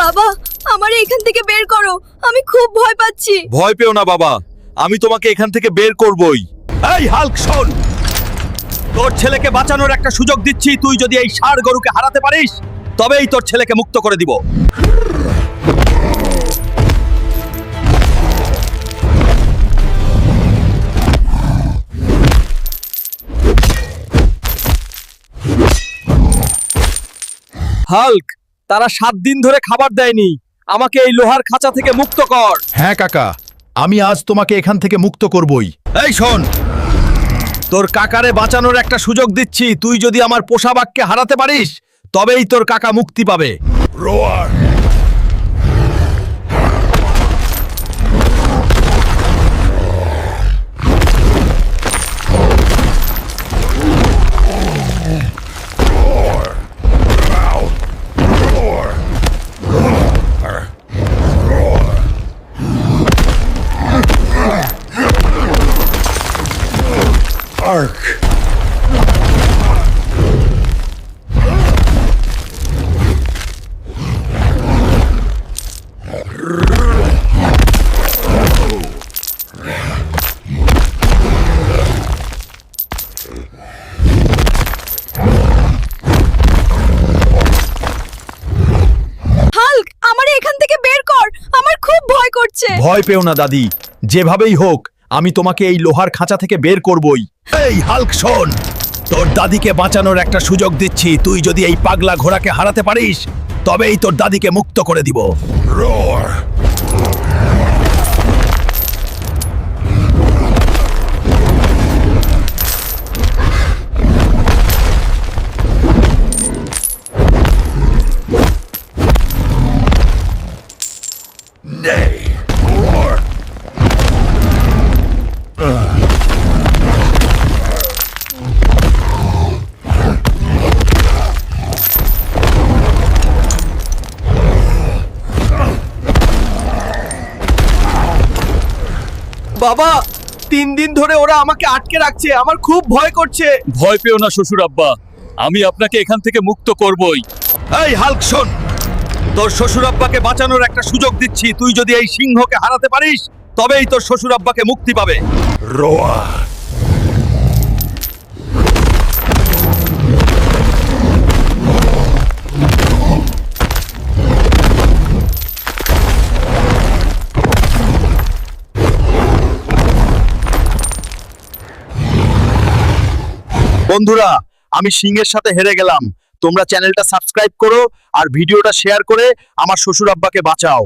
বাবা, আমার এখান থেকে বের করো। আমি খুব ভয় পাচ্ছি। ভয় পেও না, বাবা। আমি তোমাকে এখান থেকে বের করবই। এই, হাল্ক, শোন। তোর ছেলেকে বাঁচানোর একটা সুযোগ দিচ্ছি। তুই যদি এই ষাড় গরুকে হারাতে পারিস, তবেই তোর ছেলেকে মুক্ত করে দিব। হাল্ক তারা সাত দিন ধরে খাবার দেয়নি। আমাকে এই লোহার খাঁচা থেকে মুক্ত কর। হ্যাঁ কাকা। আমি আজ তোমাকে এখান থেকে মুক্ত করবই। এই শোন। তোর কাকারে বাঁচানোর একটা সুযোগ দিচ্ছি। তুই যদি আমার পোষা বাঘকে হারাতে পারিস তবেই তোর কাকা মুক্তি পাবে। রোয়ার। Ark. হাল্ক আমার এখান থেকে বের কর। আমার খুব ভয় করছে। ভয় পেও না দাদি। যেভাবেই হোক আমি তোমাকে এই লোহার খাঁচা থেকে বের করবই। এই, হাল্ক, শোন। তোর দাদিকে বাঁচানোর একটা সুযোগ দিচ্ছি। তুই যদি এই পাগলা ঘোড়াকে হারাতে পারিস, তবেই তোর দাদিকে মুক্ত করে দিব। বাবা তিন দিন ধরে ওরা আমাকে আটকে রাখছে আমার খুব ভয় করছে। ভয় পেও না শ্বশুর আব্বা। আমি আপনাকে এখান থেকে মুক্ত করবই। এই হালক শোন। তোর শ্বশুর আব্বাকে বাঁচানোর একটা সুযোগ দিচ্ছি। তুই যদি এই সিংহকে হারাতে পারিস তবেই তোর শ্বশুর আব্বাকে মুক্তি পাবে। রোয়ার বন্ধুরা, আমি সিংহের সাথে হেরে গেলাম। তোমরা চ্যানেলটা সাবস্ক্রাইব করো আর ভিডিওটা শেয়ার করে আমার শ্বশুর আব্বাকে বাঁচাও।